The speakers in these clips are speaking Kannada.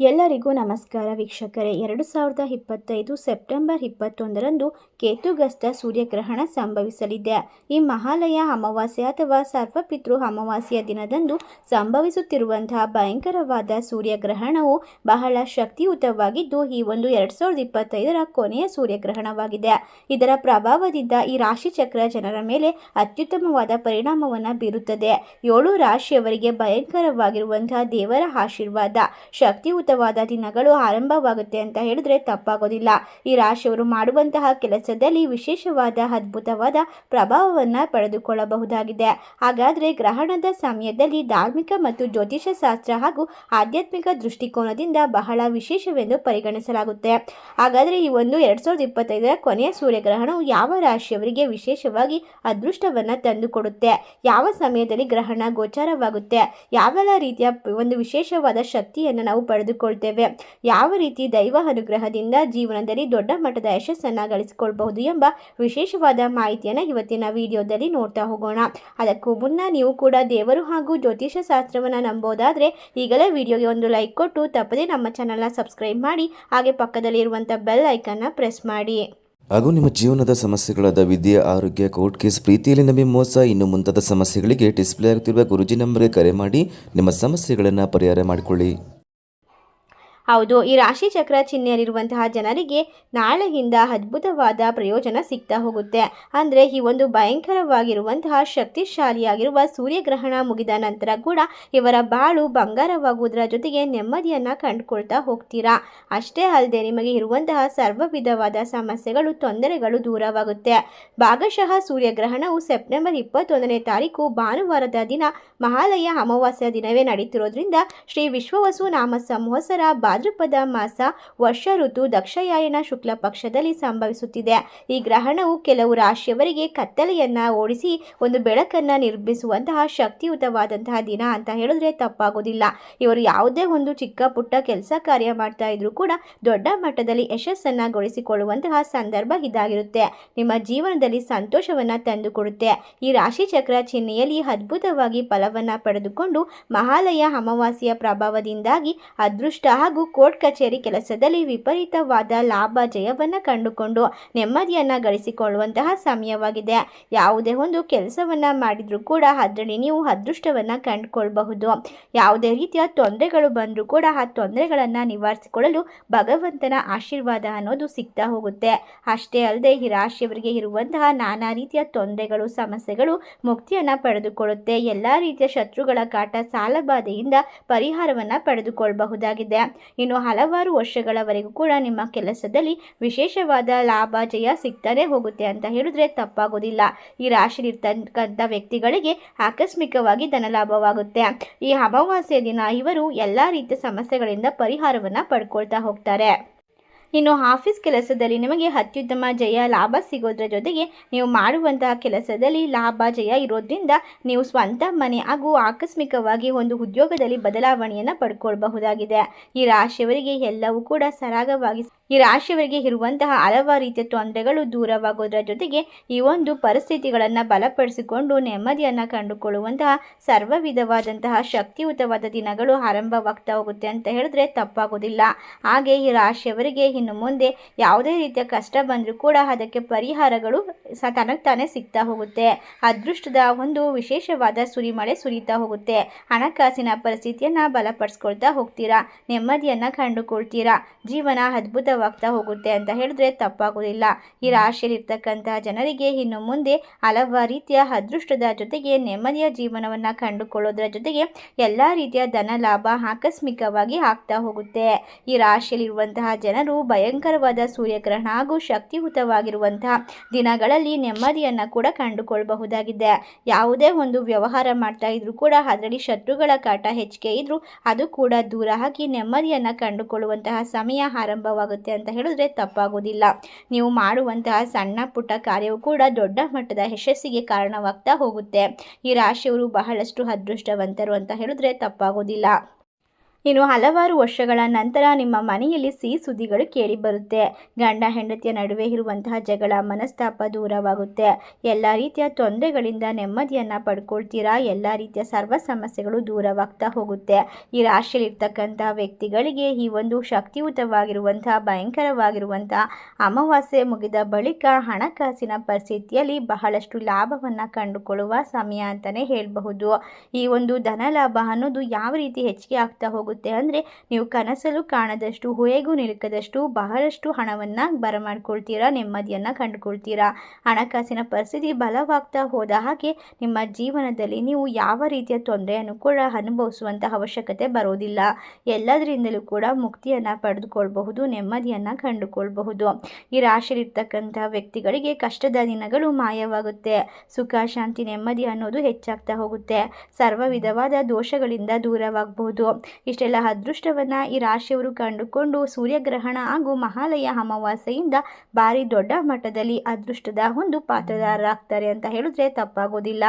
ಎಲ್ಲರಿಗೂ ನಮಸ್ಕಾರ. ವೀಕ್ಷಕರೇ, ಎರಡು ಸಾವಿರದ ಇಪ್ಪತ್ತೈದು ಸೆಪ್ಟೆಂಬರ್ ಇಪ್ಪತ್ತೊಂದರಂದು ಕೇತುಗಸ್ತ ಸೂರ್ಯಗ್ರಹಣ ಸಂಭವಿಸಲಿದೆ. ಈ ಮಹಾಲಯ ಅಮಾವಾಸ್ಯೆ ಅಥವಾ ಸರ್ವಪಿತೃ ಅಮಾವಾಸ್ಯೆಯ ದಿನದಂದು ಸಂಭವಿಸುತ್ತಿರುವಂತಹ ಭಯಂಕರವಾದ ಸೂರ್ಯಗ್ರಹಣವು ಬಹಳ ಶಕ್ತಿಯುತವಾಗಿದ್ದು, ಈ ಒಂದು ಎರಡು ಸಾವಿರದ ಇಪ್ಪತ್ತೈದರ ಕೊನೆಯ ಸೂರ್ಯಗ್ರಹಣವಾಗಿದೆ. ಇದರ ಪ್ರಭಾವದಿಂದ ಈ ರಾಶಿಚಕ್ರ ಜನರ ಮೇಲೆ ಅತ್ಯುತ್ತಮವಾದ ಪರಿಣಾಮವನ್ನು ಬೀರುತ್ತದೆ. ಏಳು ರಾಶಿಯವರಿಗೆ ಭಯಂಕರವಾಗಿರುವಂತಹ ದೇವರ ಆಶೀರ್ವಾದ ಶಕ್ತಿಯುತವಾದ ದಿನಗಳು ಆರಂಭವಾಗುತ್ತೆ ಅಂತ ಹೇಳಿದ್ರೆ ತಪ್ಪಾಗೋದಿಲ್ಲ. ಈ ರಾಶಿಯವರು ಮಾಡುವಂತಹ ಕೆಲಸದಲ್ಲಿ ವಿಶೇಷವಾದ ಅದ್ಭುತವಾದ ಪ್ರಭಾವವನ್ನು ಪಡೆದುಕೊಳ್ಳಬಹುದಾಗಿದೆ. ಹಾಗಾದ್ರೆ ಗ್ರಹಣದ ಸಮಯದಲ್ಲಿ ಧಾರ್ಮಿಕ ಮತ್ತು ಜ್ಯೋತಿಷ ಶಾಸ್ತ್ರ ಹಾಗೂ ಆಧ್ಯಾತ್ಮಿಕ ದೃಷ್ಟಿಕೋನದಿಂದ ಬಹಳ ವಿಶೇಷವೆಂದು ಪರಿಗಣಿಸಲಾಗುತ್ತೆ. ಹಾಗಾದರೆ ಈ ಒಂದು ಎರಡು ಸಾವಿರದ ಇಪ್ಪತ್ತೈದರ ಕೊನೆಯ ಸೂರ್ಯಗ್ರಹಣವು ಯಾವ ರಾಶಿಯವರಿಗೆ ವಿಶೇಷವಾಗಿ ಅದೃಷ್ಟವನ್ನು ತಂದುಕೊಡುತ್ತೆ? ಯಾವ ಸಮಯದಲ್ಲಿ ಗ್ರಹಣ ಗೋಚಾರವಾಗುತ್ತೆ? ಯಾವೆಲ್ಲ ರೀತಿಯ ಒಂದು ವಿಶೇಷವಾದ ಶಕ್ತಿಯನ್ನು ನಾವು ಪಡೆದುಕೊಳ್ತೇವೆ ಯಾವ ರೀತಿ ದೈವ ಅನುಗ್ರಹದಿಂದ ಜೀವನದಲ್ಲಿ ದೊಡ್ಡ ಮಟ್ಟದ ಯಶಸ್ಸನ್ನು ಗಳಿಸಿಕೊಳ್ಬಹುದು ಎಂಬ ವಿಶೇಷವಾದ ಮಾಹಿತಿಯನ್ನು ಇವತ್ತಿನ ವಿಡಿಯೋದಲ್ಲಿ ನೋಡ್ತಾ ಹೋಗೋಣ. ಅದಕ್ಕೂ ಮುನ್ನ ನೀವು ಕೂಡ ದೇವರು ಹಾಗೂ ಜ್ಯೋತಿಷ ಶಾಸ್ತ್ರವನ್ನು ನಂಬೋದಾದರೆ ಈಗಲೇ ವಿಡಿಯೋಗೆ ಒಂದು ಲೈಕ್ ಕೊಟ್ಟು ತಪ್ಪದೇ ನಮ್ಮ ಚಾನಲ್ನ ಸಬ್ಸ್ಕ್ರೈಬ್ ಮಾಡಿ, ಹಾಗೆ ಪಕ್ಕದಲ್ಲಿ ಇರುವಂಥ ಬೆಲ್ ಐಕನ್ನ ಪ್ರೆಸ್ ಮಾಡಿ. ಹಾಗೂ ನಿಮ್ಮ ಜೀವನದ ಸಮಸ್ಯೆಗಳಾದ ವಿದ್ಯೆ, ಆರೋಗ್ಯ ಕೋರ್ಟ್ ಕೇಸ್ ಪ್ರೀತಿಯಲ್ಲಿ ನಂಬಿ ಮೋಸ, ಇನ್ನು ಮುಂತಾದ ಸಮಸ್ಯೆಗಳಿಗೆ ಡಿಸ್ಪ್ಲೇ ಆಗುತ್ತಿರುವ ಗುರುಜಿ ನಂಬರ್ಗೆ ಕರೆ ಮಾಡಿ ನಿಮ್ಮ ಸಮಸ್ಯೆಗಳನ್ನು ಪರಿಹಾರ ಮಾಡಿಕೊಳ್ಳಿ. ಹೌದು, ಈ ರಾಶಿ ಚಕ್ರ ಚಿಹ್ನೆಯಲ್ಲಿರುವಂತಹ ಜನರಿಗೆ ನಾಳೆಯಿಂದ ಅದ್ಭುತವಾದ ಪ್ರಯೋಜನ ಸಿಗ್ತಾ ಹೋಗುತ್ತೆ. ಅಂದರೆ ಈ ಒಂದು ಭಯಂಕರವಾಗಿರುವಂತಹ ಶಕ್ತಿಶಾಲಿಯಾಗಿರುವ ಸೂರ್ಯಗ್ರಹಣ ಮುಗಿದ ನಂತರ ಕೂಡ ಇವರ ಬಾಳು ಬಂಗಾರವಾಗುವುದರ ಜೊತೆಗೆ ನೆಮ್ಮದಿಯನ್ನು ಕಂಡುಕೊಳ್ತಾ ಹೋಗ್ತೀರಾ? ಅಷ್ಟೇ ಅಲ್ಲದೆ ನಿಮಗೆ ಇರುವಂತಹ ಸರ್ವ ವಿಧವಾದ ಸಮಸ್ಯೆಗಳು, ತೊಂದರೆಗಳು ದೂರವಾಗುತ್ತೆ. ಭಾಗಶಃ ಸೂರ್ಯಗ್ರಹಣವು ಸೆಪ್ಟೆಂಬರ್ ಇಪ್ಪತ್ತೊಂದನೇ ತಾರೀಕು ಭಾನುವಾರದ ದಿನ ಮಹಾಲಯ ಅಮಾವಾಸ್ಯ ದಿನವೇ ನಡೀತಿರೋದ್ರಿಂದ ಶ್ರೀ ವಿಶ್ವವಸು ನಾಮ ಸಂವತ್ಸರ ಭಾದ್ರಪದ ಮಾಸ ವರ್ಷ ಋತು ದಕ್ಷಯಾಯನ ಶುಕ್ಲ ಪಕ್ಷದಲ್ಲಿ ಸಂಭವಿಸುತ್ತಿದೆ. ಈ ಗ್ರಹಣವು ಕೆಲವು ರಾಶಿಯವರಿಗೆ ಕತ್ತಲೆಯನ್ನ ಓಡಿಸಿ ಒಂದು ಬೆಳಕನ್ನು ನಿರ್ಮಿಸುವಂತಹ ಶಕ್ತಿಯುತವಾದಂತಹ ದಿನ ಅಂತ ಹೇಳಿದ್ರೆ ತಪ್ಪಾಗೋದಿಲ್ಲ. ಇವರು ಯಾವುದೇ ಒಂದು ಚಿಕ್ಕ ಪುಟ್ಟ ಕೆಲಸ ಕಾರ್ಯ ಮಾಡ್ತಾ ಇದ್ರೂ ಕೂಡ ದೊಡ್ಡ ಮಟ್ಟದಲ್ಲಿ ಯಶಸ್ಸನ್ನ ಗಳಿಸಿಕೊಳ್ಳುವಂತಹ ಸಂದರ್ಭ ಇದಾಗಿರುತ್ತೆ. ನಿಮ್ಮ ಜೀವನದಲ್ಲಿ ಸಂತೋಷವನ್ನ ತಂದುಕೊಡುತ್ತೆ. ಈ ರಾಶಿ ಚಕ್ರ ಚಿಹ್ನೆಯಲ್ಲಿ ಅದ್ಭುತವಾಗಿ ಫಲವನ್ನ ಪಡೆದುಕೊಂಡು ಮಹಾಲಯ ಅಮಾವಾಸ್ಯೆಯ ಪ್ರಭಾವದಿಂದಾಗಿ ಅದೃಷ್ಟ ಹಾಗೂ ಕೋರ್ಟ್ ಕಚೇರಿ ಕೆಲಸದಲ್ಲಿ ವಿಪರೀತವಾದ ಲಾಭ, ಜಯವನ್ನು ಕಂಡುಕೊಂಡು ನೆಮ್ಮದಿಯನ್ನು ಗಳಿಸಿಕೊಳ್ಳುವಂತಹ ಸಮಯವಾಗಿದೆ. ಯಾವುದೇ ಒಂದು ಕೆಲಸವನ್ನು ಮಾಡಿದರೂ ಕೂಡ ಅದರಲ್ಲಿ ನೀವು ಅದೃಷ್ಟವನ್ನು ಕಂಡುಕೊಳ್ಬಹುದು. ಯಾವುದೇ ರೀತಿಯ ತೊಂದರೆಗಳು ಬಂದರೂ ಕೂಡ ಆ ತೊಂದರೆಗಳನ್ನು ನಿವಾರಿಸಿಕೊಳ್ಳಲು ಭಗವಂತನ ಆಶೀರ್ವಾದ ಅನ್ನೋದು ಸಿಗ್ತಾ ಹೋಗುತ್ತೆ. ಅಷ್ಟೇ ಅಲ್ಲದೆ ಈ ರಾಶಿಯವರಿಗೆ ಇರುವಂತಹ ನಾನಾ ರೀತಿಯ ತೊಂದರೆಗಳು, ಸಮಸ್ಯೆಗಳು ಮುಕ್ತಿಯನ್ನು ಪಡೆದುಕೊಳ್ಳುತ್ತೆ. ಎಲ್ಲ ರೀತಿಯ ಶತ್ರುಗಳ ಕಾಟ ಸಾಲಬಾಧೆಯಿಂದ ಪರಿಹಾರವನ್ನು ಪಡೆದುಕೊಳ್ಳಬಹುದಾಗಿದೆ ಇನ್ನು ಹಲವಾರು ವರ್ಷಗಳವರೆಗೂ ಕೂಡ ನಿಮ್ಮ ಕೆಲಸದಲ್ಲಿ ವಿಶೇಷವಾದ ಲಾಭ, ಜಯ ಸಿಗ್ತಾನೆ ಹೋಗುತ್ತೆ ಅಂತ ಹೇಳಿದ್ರೆ ತಪ್ಪಾಗೋದಿಲ್ಲ. ಈ ರಾಶಿಲಿರ್ತಕ್ಕಂಥ ವ್ಯಕ್ತಿಗಳಿಗೆ ಆಕಸ್ಮಿಕವಾಗಿ ಧನಲಾಭವಾಗುತ್ತೆ. ಈ ಅಮಾವಾಸ್ಯ ದಿನ ಇವರು ಎಲ್ಲ ರೀತಿಯ ಸಮಸ್ಯೆಗಳಿಂದ ಪರಿಹಾರವನ್ನು ಪಡ್ಕೊಳ್ತಾ ಹೋಗ್ತಾರೆ. ಇನ್ನು ಆಫೀಸ್ ಕೆಲಸದಲ್ಲಿ ನಿಮಗೆ ಅತ್ಯುತ್ತಮ ಜಯ ಲಾಭ ಸಿಗೋದ್ರ ಜೊತೆಗೆ ನೀವು ಮಾಡುವಂತಹ ಕೆಲಸದಲ್ಲಿ ಲಾಭ ಜಯ ಇರೋದ್ರಿಂದ ನೀವು ಸ್ವಂತ ಮನೆ ಹಾಗೂ ಆಕಸ್ಮಿಕವಾಗಿ ಒಂದು ಉದ್ಯೋಗದಲ್ಲಿ ಬದಲಾವಣೆಯನ್ನು ಪಡ್ಕೊಳ್ಬಹುದಾಗಿದೆ. ಈ ರಾಶಿಯವರಿಗೆ ಎಲ್ಲವೂ ಕೂಡ ಸರಾಗವಾಗಿ ಈ ರಾಶಿಯವರಿಗೆ ಇರುವಂತಹ ಹಲವಾರು ರೀತಿಯ ತೊಂದರೆಗಳು ದೂರವಾಗೋದ್ರ ಜೊತೆಗೆ ಈ ಒಂದು ಪರಿಸ್ಥಿತಿಗಳನ್ನು ಬಲಪಡಿಸಿಕೊಂಡು ನೆಮ್ಮದಿಯನ್ನು ಕಂಡುಕೊಳ್ಳುವಂತಹ ಸರ್ವ ವಿಧವಾದಂತಹ ಶಕ್ತಿಯುತವಾದ ದಿನಗಳು ಆರಂಭವಾಗ್ತಾ ಹೋಗುತ್ತೆ ಅಂತ ಹೇಳಿದ್ರೆ ತಪ್ಪಾಗೋದಿಲ್ಲ ಹಾಗೆ ಈ ರಾಶಿಯವರಿಗೆ ಇನ್ನು ಮುಂದೆ ಯಾವುದೇ ರೀತಿಯ ಕಷ್ಟ ಬಂದರೂ ಕೂಡ ಅದಕ್ಕೆ ಪರಿಹಾರಗಳು ಸ ತಾನೇ ಸಿಗ್ತಾ ಹೋಗುತ್ತೆ. ಅದೃಷ್ಟದ ಒಂದು ವಿಶೇಷವಾದ ಸುರಿಮಳೆ ಸುರಿತಾ ಹೋಗುತ್ತೆ. ಹಣಕಾಸಿನ ಪರಿಸ್ಥಿತಿಯನ್ನು ಬಲಪಡಿಸ್ಕೊಳ್ತಾ ಹೋಗ್ತೀರಾ? ನೆಮ್ಮದಿಯನ್ನು ಕಂಡುಕೊಳ್ತೀರಾ? ಜೀವನ ಅದ್ಭುತವಾಗ್ತಾ ಹೋಗುತ್ತೆ ಅಂತ ಹೇಳಿದ್ರೆ ತಪ್ಪಾಗೋದಿಲ್ಲ. ಈ ರಾಶಿಯಲ್ಲಿರ್ತಕ್ಕಂತಹ ಜನರಿಗೆ ಇನ್ನು ಮುಂದೆ ಹಲವಾರು ರೀತಿಯ ಅದೃಷ್ಟದ ಜೊತೆಗೆ ನೆಮ್ಮದಿಯ ಜೀವನವನ್ನು ಕಂಡುಕೊಳ್ಳೋದ್ರ ಜೊತೆಗೆ ಎಲ್ಲ ರೀತಿಯ ಧನ ಲಾಭ ಆಕಸ್ಮಿಕವಾಗಿ ಆಗ್ತಾ ಹೋಗುತ್ತೆ. ಈ ರಾಶಿಯಲ್ಲಿರುವಂತಹ ಜನರು ಭಯಂಕರವಾದ ಸೂರ್ಯಗ್ರಹಣ ಹಾಗೂ ಶಕ್ತಿಯುತವಾಗಿರುವಂತಹ ದಿನಗಳಲ್ಲಿ ನೆಮ್ಮದಿಯನ್ನು ಕೂಡ ಕಂಡುಕೊಳ್ಳಬಹುದಾಗಿದೆ ಯಾವುದೇ ಒಂದು ವ್ಯವಹಾರ ಮಾಡ್ತಾ ಇದ್ರು ಕೂಡ ಅದರಲ್ಲಿ ಶತ್ರುಗಳ ಕಾಟ ಹೆಚ್ಚಿಗೆ ಇದ್ರೂ ಅದು ಕೂಡ ದೂರ ಹಾಕಿ ನೆಮ್ಮದಿಯನ್ನು ಕಂಡುಕೊಳ್ಳುವಂತಹ ಸಮಯ ಆರಂಭವಾಗುತ್ತೆ. ಅಂತ ಹೇಳಿದ್ರೆ ತಪ್ಪಾಗೋದಿಲ್ಲ. ನೀವು ಮಾಡುವಂತಹ ಸಣ್ಣ ಪುಟ್ಟ ಕಾರ್ಯವು ಕೂಡ ದೊಡ್ಡ ಮಟ್ಟದ ಯಶಸ್ಸಿಗೆ ಕಾರಣವಾಗ್ತಾ ಹೋಗುತ್ತೆ. ಈ ರಾಶಿಯವರು ಬಹಳಷ್ಟು ಅದೃಷ್ಟವಂತರು ಅಂತ ಹೇಳಿದ್ರೆ ತಪ್ಪಾಗೋದಿಲ್ಲ. ಇನ್ನು ಹಲವಾರು ವರ್ಷಗಳ ನಂತರ ನಿಮ್ಮ ಮನೆಯಲ್ಲಿ ಸಿಹಿ ಸುದ್ದಿಗಳು ಕೇಳಿಬರುತ್ತೆ ಗಂಡ ಹೆಂಡತಿಯ ನಡುವೆ ಇರುವಂತಹ ಜಗಳ, ಮನಸ್ತಾಪ ದೂರವಾಗುತ್ತೆ. ಎಲ್ಲ ರೀತಿಯ ತೊಂದರೆಗಳಿಂದ ನೆಮ್ಮದಿಯನ್ನು ಪಡ್ಕೊಳ್ತೀರಾ? ಎಲ್ಲ ರೀತಿಯ ಸರ್ವ ಸಮಸ್ಯೆಗಳು ದೂರವಾಗ್ತಾ ಹೋಗುತ್ತೆ. ಈ ರಾಶಿಯಲ್ಲಿರ್ತಕ್ಕಂಥ ವ್ಯಕ್ತಿಗಳಿಗೆ ಈ ಒಂದು ಶಕ್ತಿಯುತವಾಗಿರುವಂತಹ, ಭಯಂಕರವಾಗಿರುವಂತಹ ಅಮಾವಾಸ್ಯೆ ಮುಗಿದ ಬಳಿಕ ಹಣಕಾಸಿನ ಪರಿಸ್ಥಿತಿಯಲ್ಲಿ ಬಹಳಷ್ಟು ಲಾಭವನ್ನು ಕಂಡುಕೊಳ್ಳುವ ಸಮಯ ಅಂತಲೇ ಹೇಳಬಹುದು. ಈ ಒಂದು ಧನ ಲಾಭ ಅನ್ನೋದು ಯಾವ ರೀತಿ ಹೆಚ್ಚಿಗೆ ಆಗ್ತಾ ಅಂದರೆ ನೀವು ಕನಸಲ್ಲೂ ಕಾಣದಷ್ಟು, ಹೊಯೆಗೂ ನಿಲುಕದಷ್ಟು ಬಹಳಷ್ಟು ಹಣವನ್ನು ಬರಮಾಡ್ಕೊಳ್ತೀರಾ, ನೆಮ್ಮದಿಯನ್ನು ಕಂಡುಕೊಳ್ತೀರಾ? ಹಣಕಾಸಿನ ಪರಿಸ್ಥಿತಿ ಬಲವಾಗ್ತಾ ಹೋದ ಹಾಗೆ ನಿಮ್ಮ ಜೀವನದಲ್ಲಿ ನೀವು ಯಾವ ರೀತಿಯ ತೊಂದರೆಯನ್ನು ಕೂಡ ಅನುಭವಿಸುವಂಥ ಅವಶ್ಯಕತೆ ಬರೋದಿಲ್ಲ. ಎಲ್ಲದರಿಂದಲೂ ಕೂಡ ಮುಕ್ತಿಯನ್ನು ಪಡೆದುಕೊಳ್ಬಹುದು, ನೆಮ್ಮದಿಯನ್ನು ಕಂಡುಕೊಳ್ಬಹುದು. ಈ ರಾಶಿಯಲ್ಲಿರ್ತಕ್ಕಂಥ ವ್ಯಕ್ತಿಗಳಿಗೆ ಕಷ್ಟದ ದಿನಗಳು ಮಾಯವಾಗುತ್ತೆ. ಸುಖ, ಶಾಂತಿ, ನೆಮ್ಮದಿ ಅನ್ನೋದು ಹೆಚ್ಚಾಗ್ತಾ ಹೋಗುತ್ತೆ. ಸರ್ವ ವಿಧವಾದ ದೋಷಗಳಿಂದ ದೂರವಾಗಬಹುದು. ಇಷ್ಟೆಲ್ಲ ಅದೃಷ್ಟವನ್ನು ಈ ರಾಶಿಯವರು ಕಂಡುಕೊಂಡು ಸೂರ್ಯಗ್ರಹಣ ಹಾಗೂ ಮಹಾಲಯ ಅಮಾವಾಸ್ಯೆಯಿಂದ ಭಾರಿ ದೊಡ್ಡ ಮಟ್ಟದಲ್ಲಿ ಅದೃಷ್ಟದ ಒಂದು ಪಾತ್ರದಾರರಾಗ್ತಾರೆ ಅಂತ ಹೇಳಿದ್ರೆ ತಪ್ಪಾಗೋದಿಲ್ಲ.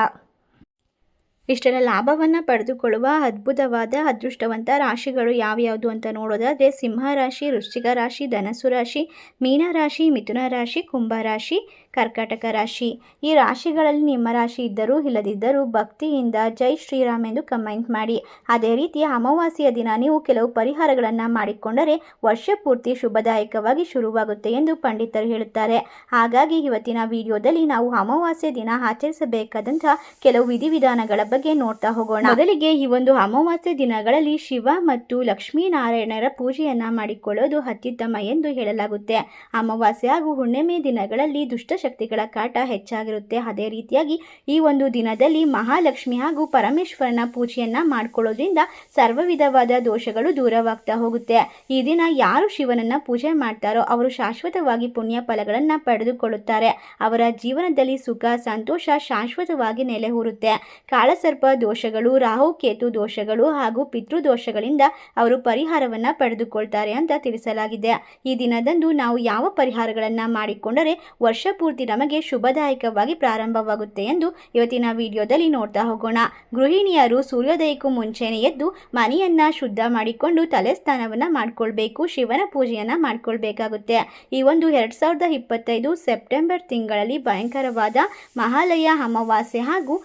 ಇಷ್ಟೆಲ್ಲ ಲಾಭವನ್ನು ಪಡೆದುಕೊಳ್ಳುವ ಅದ್ಭುತವಾದ, ಅದೃಷ್ಟವಂತ ರಾಶಿಗಳು ಯಾವ್ಯಾವುದು ಅಂತ ನೋಡೋದಾದರೆ, ಸಿಂಹ ರಾಶಿ, ವೃಶ್ಚಿಕ ರಾಶಿ ಧನಸು ರಾಶಿ, ಮೀನ ರಾಶಿ, ಮಿಥುನ ರಾಶಿ, ಕುಂಭ ರಾಶಿ, ಕರ್ಕಾಟಕ ರಾಶಿ. ಈ ರಾಶಿಗಳಲ್ಲಿ ನಿಮ್ಮ ರಾಶಿ ಇದ್ದರೂ ಇಲ್ಲದಿದ್ದರೂ ಭಕ್ತಿಯಿಂದ ಜೈ ಶ್ರೀರಾಮ್ ಎಂದು ಕಮೆಂಟ್ ಮಾಡಿ. ಅದೇ ರೀತಿ ಅಮಾವಾಸ್ಯೆಯ ದಿನ ನೀವು ಕೆಲವು ಪರಿಹಾರಗಳನ್ನು ಮಾಡಿಕೊಂಡರೆ ವರ್ಷ ಪೂರ್ತಿ ಶುಭದಾಯಕವಾಗಿ ಶುರುವಾಗುತ್ತೆ ಎಂದು ಪಂಡಿತರು ಹೇಳುತ್ತಾರೆ. ಹಾಗಾಗಿ ಇವತ್ತಿನ ವಿಡಿಯೋದಲ್ಲಿ ನಾವು ಅಮಾವಾಸ್ಯೆ ದಿನ ಆಚರಿಸಬೇಕಾದಂತಹ ಕೆಲವು ವಿಧಿವಿಧಾನಗಳ ಬಗ್ಗೆ ನೋಡ್ತಾ ಹೋಗೋಣ. ಮೊದಲಿಗೆ ಈ ಒಂದು ಅಮಾವಾಸ್ಯೆ ದಿನಗಳಲ್ಲಿ ಶಿವ ಮತ್ತು ಲಕ್ಷ್ಮೀನಾರಾಯಣರ ಪೂಜೆಯನ್ನ ಮಾಡಿಕೊಳ್ಳೋದು ಅತ್ಯುತ್ತಮ ಎಂದು ಹೇಳಲಾಗುತ್ತೆ. ಅಮಾವಾಸ್ಯೆ ಹಾಗೂ ಹುಣ್ಣಿಮೆ ದಿನಗಳಲ್ಲಿ ದುಷ್ಟಶಕ್ತಿಗಳ ಕಾಟ ಹೆಚ್ಚಾಗಿರುತ್ತೆ. ಅದೇ ರೀತಿಯಾಗಿ ಈ ಒಂದು ದಿನದಲ್ಲಿ ಮಹಾಲಕ್ಷ್ಮಿ ಹಾಗೂ ಪರಮೇಶ್ವರನ ಪೂಜೆಯನ್ನ ಮಾಡ್ಕೊಳ್ಳೋದ್ರಿಂದ ಸರ್ವ ವಿಧವಾದ ದೋಷಗಳು ದೂರವಾಗ್ತಾ ಹೋಗುತ್ತೆ. ಈ ದಿನ ಯಾರು ಶಿವನನ್ನ ಪೂಜೆ ಮಾಡ್ತಾರೋ ಅವರು ಶಾಶ್ವತವಾಗಿ ಪುಣ್ಯ ಫಲಗಳನ್ನ ಪಡೆದುಕೊಳ್ಳುತ್ತಾರೆ. ಅವರ ಜೀವನದಲ್ಲಿ ಸುಖ, ಸಂತೋಷ ಶಾಶ್ವತವಾಗಿ ನೆಲೆಯೂರುತ್ತೆ ಕಾಳಸರ್ಪ ದೋಷಗಳು, ರಾಹು ಕೇತು ದೋಷಗಳು ಹಾಗೂ ಪಿತೃದೋಷಗಳಿಂದ ಅವರು ಪರಿಹಾರವನ್ನು ಪಡೆದುಕೊಳ್ತಾರೆ ಅಂತ ತಿಳಿಸಲಾಗಿದೆ. ಈ ದಿನದಂದು ನಾವು ಯಾವ ಪರಿಹಾರಗಳನ್ನು ಮಾಡಿಕೊಂಡರೆ ವರ್ಷ ಪೂರ್ತಿ ನಮಗೆ ಶುಭದಾಯಕವಾಗಿ ಪ್ರಾರಂಭವಾಗುತ್ತೆ ಎಂದು ಇವತ್ತಿನ ವಿಡಿಯೋದಲ್ಲಿ ನೋಡ್ತಾ ಹೋಗೋಣ. ಗೃಹಿಣಿಯರು ಸೂರ್ಯೋದಯಕ್ಕೂ ಮುಂಚೆನೆ ಎದ್ದು ಮನೆಯನ್ನ ಶುದ್ಧ ಮಾಡಿಕೊಂಡು ತಲೆ ಸ್ನಾನವನ್ನು ಮಾಡ್ಕೊಳ್ಬೇಕು, ಶಿವನ ಪೂಜೆಯನ್ನು ಮಾಡಿಕೊಳ್ಬೇಕಾಗುತ್ತೆ. ಈ ಒಂದು ಎರಡು ಸಾವಿರದ ಇಪ್ಪತ್ತೈದು ಸೆಪ್ಟೆಂಬರ್ ತಿಂಗಳಲ್ಲಿ ಭಯಂಕರವಾದ ಮಹಾಲಯ ಅಮಾವಾಸ್ಯೆ ಹಾಗೂ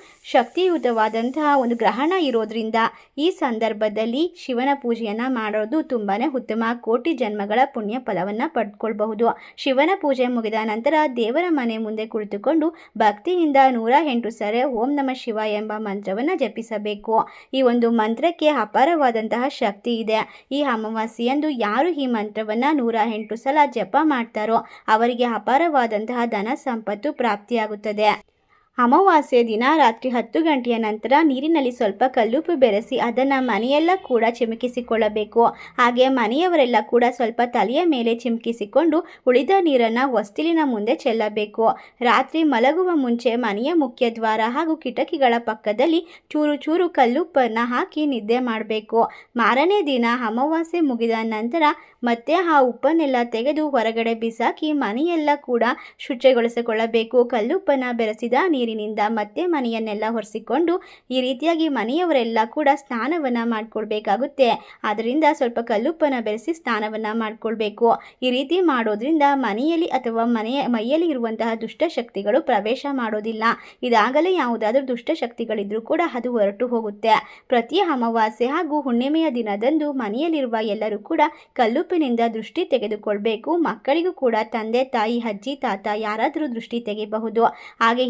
ಶಕ್ತಿಯುತವಾದಂತಹ ಒಂದು ಗ್ರಹಣ ಇರೋದ್ರಿಂದ ಈ ಸಂದರ್ಭದಲ್ಲಿ ಶಿವನ ಪೂಜೆಯನ್ನು ಮಾಡೋದು ತುಂಬಾ ಉತ್ತಮ. ಕೋಟಿ ಜನ್ಮಗಳ ಪುಣ್ಯ ಫಲವನ್ನು ಪಡ್ಕೊಳ್ಬಹುದು. ಶಿವನ ಪೂಜೆ ಮುಗಿದ ನಂತರ ದೇವರ ಮನೆ ಮುಂದೆ ಕುಳಿತುಕೊಂಡು ಭಕ್ತಿಯಿಂದ ನೂರ ಎಂಟು ಸರೆ ಓಂ ನಮ ಶಿವ ಎಂಬ ಮಂತ್ರವನ್ನು ಜಪಿಸಬೇಕು. ಈ ಒಂದು ಮಂತ್ರಕ್ಕೆ ಅಪಾರವಾದಂತಹ ಶಕ್ತಿ ಇದೆ. ಈ ಅಮಾವಾಸ್ಯೆಯಂದು ಯಾರು ಈ ಮಂತ್ರವನ್ನು ನೂರ ಎಂಟು ಸಲ ಜಪ ಮಾಡ್ತಾರೋ ಅವರಿಗೆ ಅಪಾರವಾದಂತಹ ಧನ ಸಂಪತ್ತು ಪ್ರಾಪ್ತಿಯಾಗುತ್ತದೆ. ಅಮಾವಾಸ್ಯೆ ದಿನ ರಾತ್ರಿ ಹತ್ತು ಗಂಟೆಯ ನಂತರ ನೀರಿನಲ್ಲಿ ಸ್ವಲ್ಪ ಕಲ್ಲುಪ್ಪು ಬೆರೆಸಿ ಅದನ್ನು ಮನೆಯೆಲ್ಲ ಕೂಡ ಚಿಮುಕಿಸಿಕೊಳ್ಳಬೇಕು. ಹಾಗೆ ಮನೆಯವರೆಲ್ಲ ಕೂಡ ಸ್ವಲ್ಪ ತಲೆಯ ಮೇಲೆ ಚಿಮುಕಿಸಿಕೊಂಡು ಉಳಿದ ನೀರನ್ನು ಹೊಸ್ತಿಲಿನ ಮುಂದೆ ಚೆಲ್ಲಬೇಕು. ರಾತ್ರಿ ಮಲಗುವ ಮುಂಚೆ ಮನೆಯ ಮುಖ್ಯ ದ್ವಾರ ಹಾಗೂ ಕಿಟಕಿಗಳ ಪಕ್ಕದಲ್ಲಿ ಚೂರು ಚೂರು ಕಲ್ಲುಪ್ಪನ್ನು ಹಾಕಿ ನಿದ್ದೆ ಮಾಡಬೇಕು. ಮಾರನೇ ದಿನ ಅಮಾವಾಸ್ಯೆ ಮುಗಿದ ನಂತರ ಮತ್ತೆ ಆ ಉಪ್ಪನ್ನೆಲ್ಲ ತೆಗೆದು ಹೊರಗಡೆ ಬಿಸಾಕಿ ಮನೆಯೆಲ್ಲ ಕೂಡ ಶುಚಿಗೊಳಿಸಿಕೊಳ್ಳಬೇಕು. ಕಲ್ಲುಪ್ಪನ್ನು ಬೆರೆಸಿದ ನೀರಿನಿಂದ ಮತ್ತೆ ಮನೆಯನ್ನೆಲ್ಲ ಒರೆಸಿಕೊಂಡು ಈ ರೀತಿಯಾಗಿ ಮನೆಯವರೆಲ್ಲ ಕೂಡ ಸ್ನಾನವನ್ನು ಮಾಡಿಕೊಳ್ಬೇಕಾಗುತ್ತೆ. ಅದರಿಂದ ಸ್ವಲ್ಪ ಕಲ್ಲುಪ್ಪನ್ನು ಬೆರೆಸಿ ಸ್ನಾನವನ್ನು ಮಾಡಿಕೊಳ್ಬೇಕು. ಈ ರೀತಿ ಮಾಡೋದ್ರಿಂದ ಮನೆಯಲ್ಲಿ ಅಥವಾ ಮನೆಯ ಮೈಯಲ್ಲಿ ಇರುವಂತಹ ದುಷ್ಟಶಕ್ತಿಗಳು ಪ್ರವೇಶ ಮಾಡೋದಿಲ್ಲ. ಇದಾಗಲೇ ಯಾವುದಾದ್ರೂ ದುಷ್ಟಶಕ್ತಿಗಳಿದ್ರೂ ಕೂಡ ಅದು ಹೊರಟು ಹೋಗುತ್ತೆ. ಪ್ರತಿ ಅಮಾವಾಸ್ಯೆ ಹಾಗೂ ಹುಣ್ಣಿಮೆಯ ದಿನದಂದು ಮನೆಯಲ್ಲಿರುವ ಎಲ್ಲರೂ ಕೂಡ ಕಲ್ಲುಪ್ಪಿನಿಂದ ದೃಷ್ಟಿ ತೆಗೆದುಕೊಳ್ಬೇಕು. ಮಕ್ಕಳಿಗೂ ಕೂಡ ತಂದೆ, ತಾಯಿ, ಅಜ್ಜಿ, ತಾತ ಯಾರಾದರೂ ದೃಷ್ಟಿ ತೆಗೆಯಬಹುದು. ಹಾಗೆ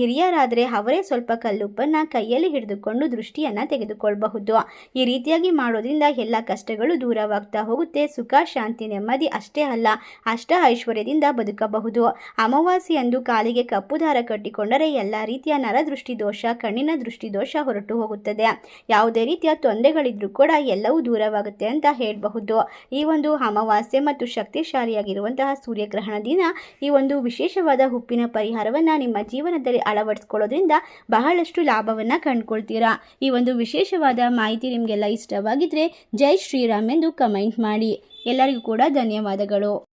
ಹಿರಿಯರಾದರೆ ಅವರೇ ಸ್ವಲ್ಪ ಕಲ್ಲುಪ್ಪನ್ನು ಕೈಯಲ್ಲಿ ಹಿಡಿದುಕೊಂಡು ದೃಷ್ಟಿಯನ್ನು ತೆಗೆದುಕೊಳ್ಳಬಹುದು ಈ ರೀತಿಯಾಗಿ ಮಾಡೋದ್ರಿಂದ ಎಲ್ಲ ಕಷ್ಟಗಳು ದೂರವಾಗ್ತಾ ಹೋಗುತ್ತೆ. ಸುಖ, ಶಾಂತಿ, ನೆಮ್ಮದಿ ಅಷ್ಟೇ ಅಲ್ಲ, ಅಷ್ಟ ಐಶ್ವರ್ಯದಿಂದ ಬದುಕಬಹುದು. ಅಮಾವಾಸ್ಯೆಯಂದು ಕಾಲಿಗೆ ಕಪ್ಪು ದಾರ ಕಟ್ಟಿಕೊಂಡರೆ ಎಲ್ಲ ರೀತಿಯ ನರದೃಷ್ಟಿ ದೋಷ, ಕಣ್ಣಿನ ದೃಷ್ಟಿ ದೋಷ ಹೊರಟು ಹೋಗುತ್ತದೆ. ಯಾವುದೇ ರೀತಿಯ ತೊಂದರೆಗಳಿದ್ರೂ ಕೂಡ ಎಲ್ಲವೂ ದೂರವಾಗುತ್ತೆ ಅಂತ ಹೇಳಬಹುದು. ಈ ಒಂದು ಅಮಾವಾಸ್ಯೆ ಮತ್ತು ಶಕ್ತಿಶಾಲಿಯಾಗಿರುವಂತಹ ಸೂರ್ಯಗ್ರಹಣ ದಿನ ಈ ಒಂದು ವಿಶೇಷವಾದ ಉಪ್ಪಿನ ಪರಿಹಾರವನ್ನು ನಿಮ್ಮ ಜೀವನದಲ್ಲಿ ಅಳವಡಿಸ್ಕೊಳ್ಳೋದ್ರಿಂದ ಬಹಳಷ್ಟು ಲಾಭವನ್ನು ಕಂಡುಕೊಳ್ತೀರಾ? ಈ ಒಂದು ವಿಶೇಷವಾದ ಮಾಹಿತಿ ನಿಮಗೆಲ್ಲ ಇಷ್ಟವಾಗಿದ್ದರೆ ಜೈ ಶ್ರೀರಾಮ್ ಎಂದು ಕಮೆಂಟ್ ಮಾಡಿ. ಎಲ್ಲರಿಗೂ ಕೂಡ ಧನ್ಯವಾದಗಳು.